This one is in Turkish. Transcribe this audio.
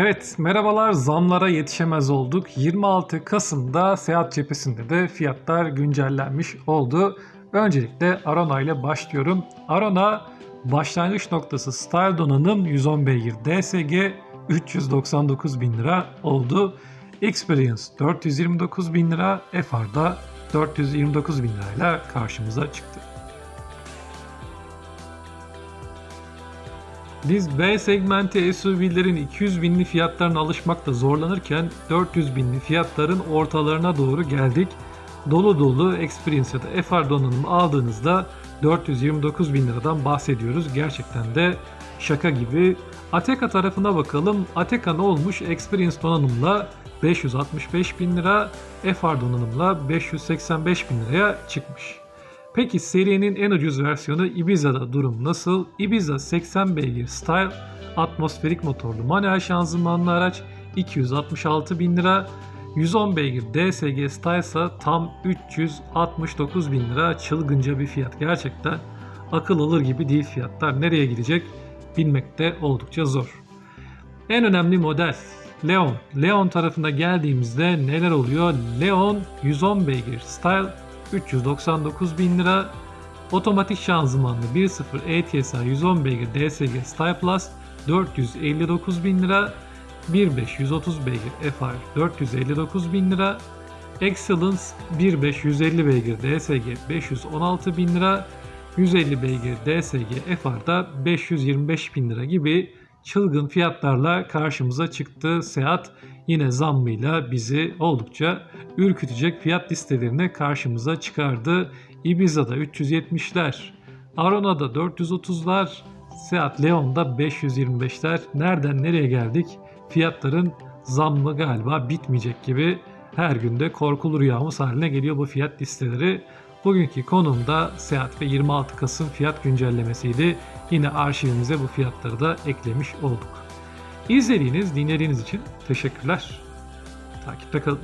Evet, merhabalar. Zamlara yetişemez olduk. 26 Kasım'da Seyahat Cephesi'nde de fiyatlar güncellenmiş oldu. Öncelikle Arona ile başlıyorum. Arona başlangıç noktası Style donanım 110 beygir DSG 399 bin lira oldu. Experience 429 bin lira, FR'da 429 bin lirayla karşımıza çıktı. Biz B segmenti SUV'lerin 200 binli fiyatlarına alışmakta zorlanırken 400 binli fiyatların ortalarına doğru geldik. Dolu dolu Experience ya da FR donanımı aldığınızda 429 bin liradan bahsediyoruz. Gerçekten de şaka gibi. Ateka tarafına bakalım. Ateka ne olmuş? Experience donanımla 565 bin lira, FR donanımla 585 bin liraya çıkmış. Peki serinin en ucuz versiyonu Ibiza'da durum nasıl? Ibiza 80 beygir Style, atmosferik motorlu manuel şanzımanlı araç 266 bin lira. 110 beygir DSG Style ise tam 369 bin lira çılgınca bir fiyat. Gerçekten akıl alır gibi değil fiyatlar. Nereye gidecek bilmek de oldukça zor. En önemli model Leon. Leon tarafına geldiğimizde neler oluyor? Leon 110 beygir Style 399 bin lira. Otomatik şanzımanlı 1.0 ATSR 110 beygir DSG Style Plus 459 bin lira. 1.5 130 beygir FR 459 bin lira. Excellence 1.5 150 beygir DSG 516 bin lira. 150 beygir DSG FR'da 525 bin lira gibi çılgın fiyatlarla karşımıza çıktı. Seat yine zammıyla bizi oldukça ürkütecek fiyat listelerine karşımıza çıkardı. Ibiza'da 370'ler, Arona'da 430'lar, Seat Leon'da 525'ler. Nereden nereye geldik? Fiyatların zammı galiba bitmeyecek gibi her günde korkulu rüyamız haline geliyor bu fiyat listeleri. Bugünkü konum da Seat ve 26 Kasım fiyat güncellemesiydi. Yine arşivimize bu fiyatları da eklemiş olduk. İzlediğiniz, dinlediğiniz için teşekkürler. Takipte kalın.